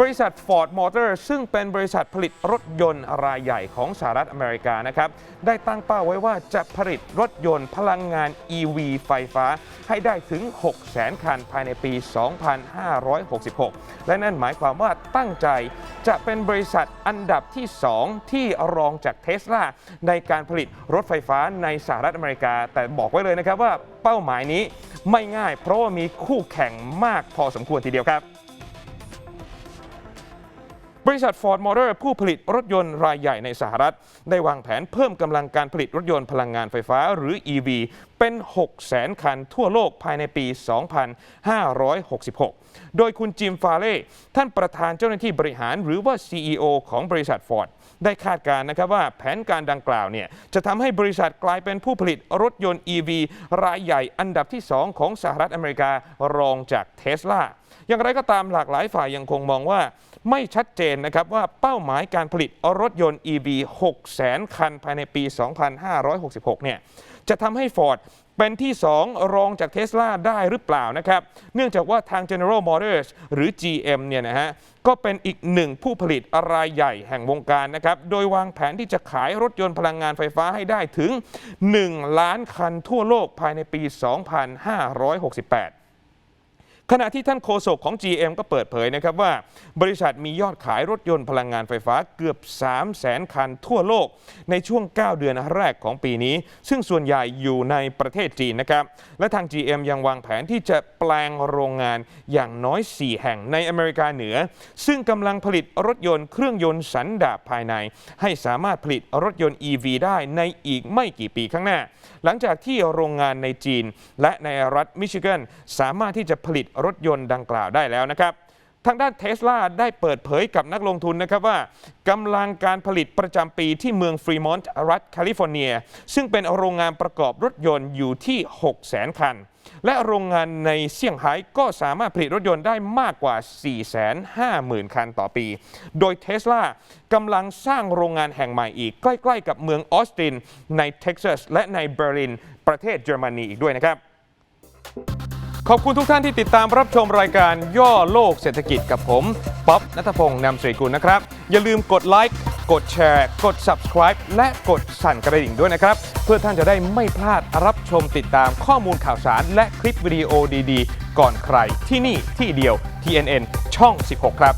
บริษัท Ford Motor ซึ่งเป็นบริษัทผลิตรถยนต์รายใหญ่ของสหรัฐอเมริกานะครับ ได้ตั้งเป้าไว้ว่าจะผลิตรถยนต์พลังงาน EV ไฟฟ้าให้ได้ถึง 600,000 คันภายในปี 2566 และนั่นหมายความว่าตั้งใจจะเป็นบริษัทอันดับที่ 2 ที่รองจากเทสลาในการผลิตรถไฟฟ้าในสหรัฐอเมริกา แต่บอกไว้เลยนะครับว่าเป้าหมายนี้ไม่ง่ายเพราะว่ามีคู่แข่งมากพอสมควรทีเดียวครับ บริษัท Ford Motor ผู้ผลิตรถยนต์รายใหญ่ในสหรัฐ ได้วางแผนเพิ่มกำลังการผลิตรถยนต์พลังงานไฟฟ้าหรือ EV เป็น 600,000 คันทั่วโลกภายในปี 2566 โดยคุณจิมฟาเล่ท่านประธานเจ้าหน้าที่บริหารหรือว่า CEO ของบริษัท Ford ได้คาดการณ์นะครับว่าแผนการดังกล่าวเนี่ยจะทำให้บริษัทกลายเป็นผู้ผลิตรถยนต์ EV รายใหญ่อันดับที่ 2 ของสหรัฐอเมริการองจากเทสลาอย่างไรก็ตามหลากหลายฝ่ายยังคงมองว่า ไม่ชัดเจนนะครับว่าเป้าหมายการผลิตรถยนต์ EV 600,000คันภายในปี 2566 เนี่ยจะทำให้ Ford เป็นที่ 2 รองจากเท s l a ได้หรือเปล่านะครับ เนื่องจากว่าทาง General Motors หรือ GM เนี่ยนะฮะก็เป็นอีกหนึ่งผู้ผลิตรายใหญ่แห่งวงการนะครับ โดยวางแผนที่จะขายรถยนต์พลังงานไฟฟ้าให้ได้ถึง 1 ล้านคันทั่วโลกภายในปี 2568 ขณะที่ท่านโฆษกของ GM ก็เปิดเผยนะครับว่า บริษัทมียอดขายรถยนต์พลังงานไฟฟ้าเกือบ 3 0 0แสนคันทั่วโลก ในช่วง 9 เดือนแรกของปีนี้ ซึ่งส่วนใหญ่อยู่ในประเทศจีนนะครับ และทาง GM ยังวางแผนที่จะแปลงโรงงานอย่างน้อย 4 แห่งในอเมริกาเหนือ ซึ่งกำลังผลิตรถยนต์เครื่องยนต์สันดาปภายใน ให้สามารถผลิตรถยนต์ EV ได้ในอีกไม่กี่ปีข้างหน้า หลังจากที่โรงงานในจีน และในรัฐมิชิแกนสามารถที่จะผลิตรถยนต์ดังกล่าวได้แล้วนะครับทางด้านเทสลาได้เปิดเผยกับนักลงทุนนะครับว่ากำลังการผลิตประจำปีที่เมืองฟรีมอนต์รัฐแคลิฟอร์เนีย ซึ่งเป็นโรงงานประกอบรถยนต์อยู่ที่ 6 0 0 0 0 0 คัน และโรงงานในเซี่ยงไฮ้ก็สามารถผลิตรถยนต์ได้มากกว่า 450,000 คันต่อปี โดยเทสลากำลังสร้างโรงงานแห่งใหม่อีก ใกล้ ๆ กับเมืองออสตินในเท็กซัสและในเบอร์ลินประเทศเยอรมนีอีกด้วยนะครับ ขอบคุณทุกท่านที่ติดตามรับชมรายการย่อโลกเศรษฐกิจกับผมป๊อบนัทพงศ์นำสรีกุลนะครับ อย่าลืมกดไลค์กดแชร์ กด subscribe และกดสั่นกระดิ่งด้วยนะครับ เพื่อท่านจะได้ไม่พลาดรับชมติดตามข้อมูลข่าวสาร และคลิปวิดีโอดีๆ ก่อนใครที่นี่ที่เดียว TNN ช่อง 16 ครับ